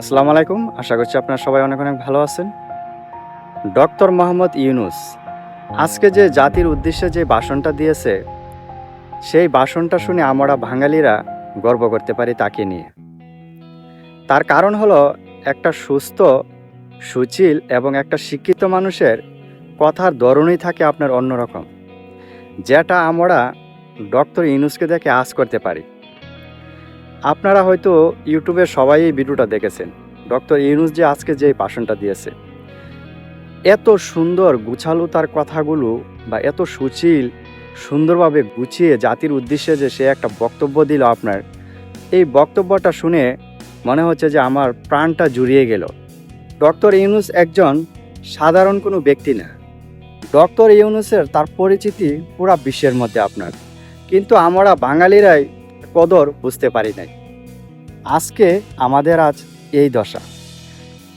আসসালামু আলাইকুম। আশা করছি আপনারা সবাই অনেক অনেক ভালো আছেন। ডক্টর মোহাম্মদ ইউনুস, আজকে যে জাতির উদ্দেশ্যে যে ভাষণটা দিয়েছে, সেই ভাষণটা শুনে আমরা বাঙালিরা গর্ব করতে পারি তাকে নিয়ে। তার কারণ হলো একটা সুস্থ, সুচিল এবং একটা শিক্ষিত মানুষের কথার ধরনই থাকে আপনার অন্যরকম, যেটা আমরা ডক্টর ইউনুসকে দেখে আশ করতে পারি। আপনারা হয়তো ইউটিউবে সবাই এই ভিডিওটা দেখেছেন। ডক্টর ইউনুস যে আজকে যে ভাষণটা দিয়েছে। এত সুন্দর গুছালো তার কথাগুলো বা এত সুচিল, সুন্দরভাবে গুছিয়ে জাতির উদ্দেশ্যে যে সে একটা বক্তব্য দিল আপনার, এই বক্তব্যটা শুনে মনে হচ্ছে যে আমার প্রাণটা জুড়িয়ে গেল। ডক্টর ইউনুস একজন সাধারণ কোনো ব্যক্তি না। ডক্টর ইউনুসের তার পরিচিতি পুরা বিশ্বের মধ্যে আপনার। কিন্তু আমরা বাঙালিরাই কদর বুঝতে পারি নাই। আজকে আমাদের আজ এই দশা।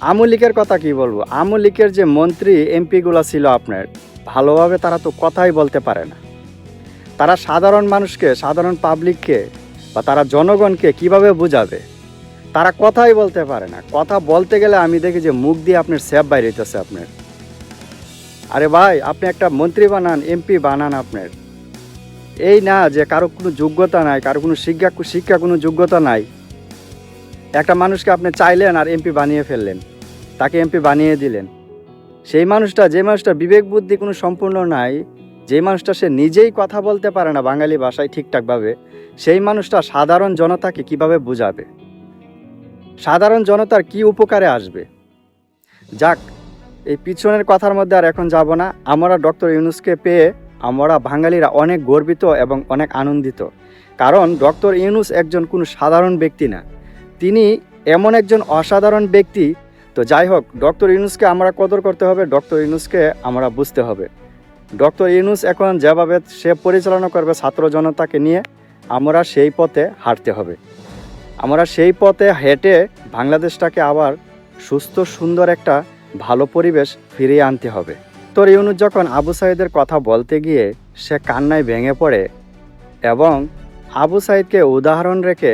আওয়ামী লীগের কথা কি বলব? আওয়ামী লীগের যে মন্ত্রী, এমপিগুলো ছিল আপনার, ভালোভাবে তারা তো কথাই বলতে পারে না। তারা সাধারণ মানুষকে, সাধারণ পাবলিককে বা তারা জনগণকে কীভাবে বুঝাবে? তারা কথাই বলতে পারে না। কথা বলতে গেলে আমি দেখি যে মুখ দিয়ে আপনার স্যাপ বাইরে হইতেছে আপনার। আরে ভাই, আপনি একটা মন্ত্রী বানান, এমপি বানান আপনার। এই না যে কারও কোনো যোগ্যতা নাই, কারও কোনো শিক্ষা শিক্ষা কোনো যোগ্যতা নাই। একটা মানুষকে আপনি চাইলেন আর এমপি বানিয়ে ফেললেন, তাকে এমপি বানিয়ে দিলেন। সেই মানুষটা, যে মানুষটা বিবেক বুদ্ধি কোনো সম্পূর্ণ নাই, যে মানুষটা সে নিজেই কথা বলতে পারে না বাঙালি ভাষায় ঠিকঠাকভাবে, সেই মানুষটা সাধারণ জনতাকে কীভাবে বুঝাবে? সাধারণ জনতার কি উপকারে আসবে? যাক, এই পিছনের কথার মধ্যে আর এখন যাব না। আমরা ডক্টর ইউনুসকে পেয়ে আমরা বাঙালিরা অনেক গর্বিত এবং অনেক আনন্দিত। কারণ ডক্টর ইউনুস একজন কোনো সাধারণ ব্যক্তি না। তিনি এমন একজন অসাধারণ ব্যক্তি। তো যাই হোক, ডক্টর ইউনুসকে আমরা কদর করতে হবে, ডক্টর ইউনুসকে আমরা বুঝতে হবে। ডক্টর ইউনুস এখন যেভাবে সে পরিচালনা করবে ছাত্র জনতাকে নিয়ে, আমরা সেই পথে হাঁটতে হবে। আমরা সেই পথে হেঁটে বাংলাদেশটাকে আবার সুস্থ, সুন্দর একটা, ভালো পরিবেশ ফিরিয়ে আনতে হবে। তোর ইউনুস যখন আবু সাইদের কথা বলতে গিয়ে সে কান্নায় ভেঙে পড়ে এবং আবু সাইদকে উদাহরণ রেখে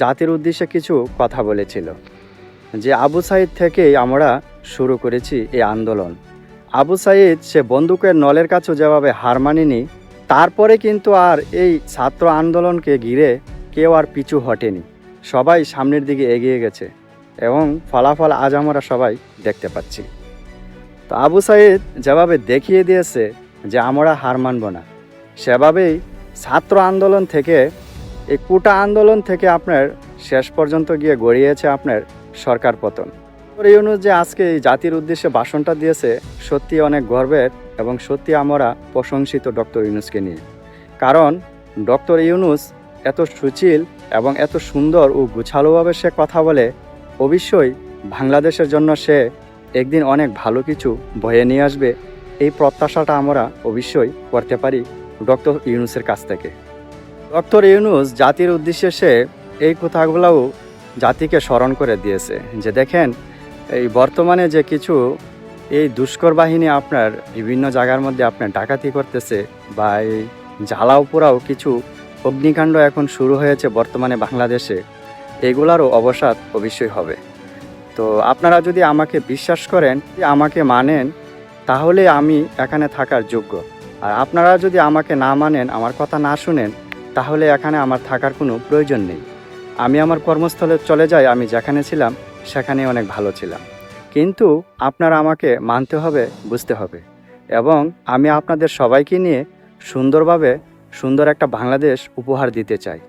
জাতির উদ্দেশ্যে কিছু কথা বলেছিল, যে আবু সাইদ থেকেই আমরা শুরু করেছি এই আন্দোলন। আবু সাইদ সে বন্দুকের নলের কাছেও যেভাবে হার মানেনি, তারপরে কিন্তু আর এই ছাত্র আন্দোলনকে ঘিরে কেউ আর পিছু হটেনি। সবাই সামনের দিকে এগিয়ে গেছে এবং ফলাফল আজ আমরা সবাই দেখতে পাচ্ছি। তো আবু সাইদ যেভাবে দেখিয়ে দিয়েছে যে আমরা হার মানব না, সেভাবেই ছাত্র আন্দোলন থেকে, এই কুটা আন্দোলন থেকে আপনার শেষ পর্যন্ত গিয়ে গড়িয়েছে আপনার সরকার পতন। ডক্টর ইউনুস যে আজকে এই জাতির উদ্দেশ্যে ভাষণটা দিয়েছে, সত্যি অনেক গর্বের এবং সত্যি আমরা প্রশংসিত ডক্টর ইউনুসকে নিয়ে। কারণ ডক্টর ইউনুস এত সুচিল এবং এত সুন্দর ও গুছালোভাবে সে কথা বলে, অবশ্যই বাংলাদেশের জন্য সে একদিন অনেক ভালো কিছু বয়ে নিয়ে আসবে, এই প্রত্যাশাটা আমরা অবশ্যই করতে পারি ডক্টর ইউনুসের কাছ থেকে। ডক্টর ইউনুস জাতির উদ্দেশ্যে সে এই কথাগুলোও জাতিকে স্মরণ করে দিয়েছে যে দেখেন, এই বর্তমানে যে কিছু এই দুষ্কর বাহিনী আপনার বিভিন্ন জায়গার মধ্যে আপনার ডাকাতি করতেছে বা এই জ্বালাও পোড়াও কিছু অগ্নিকাণ্ড এখন শুরু হয়েছে বর্তমানে বাংলাদেশে, এগুলারও অবসাদ অবশ্যই হবে। তো আপনারা যদি আমাকে বিশ্বাস করেন আমাকে মানেন, তাহলে আমি এখানে থাকার যোগ্য। আর আপনারা যদি আমাকে না মানেন, আমার কথা না শুনেন, তাহলে এখানে আমার থাকার কোনো প্রয়োজন নেই। আমি আমার কর্মস্থলে চলে যাই, আমি যেখানে ছিলাম সেখানে অনেক ভালো ছিলাম। কিন্তু আপনারা আমাকে মানতে হবে, বুঝতে হবে। এবং আমি আপনাদের সবাইকে নিয়ে সুন্দরভাবে সুন্দর একটা বাংলাদেশ উপহার দিতে চাই।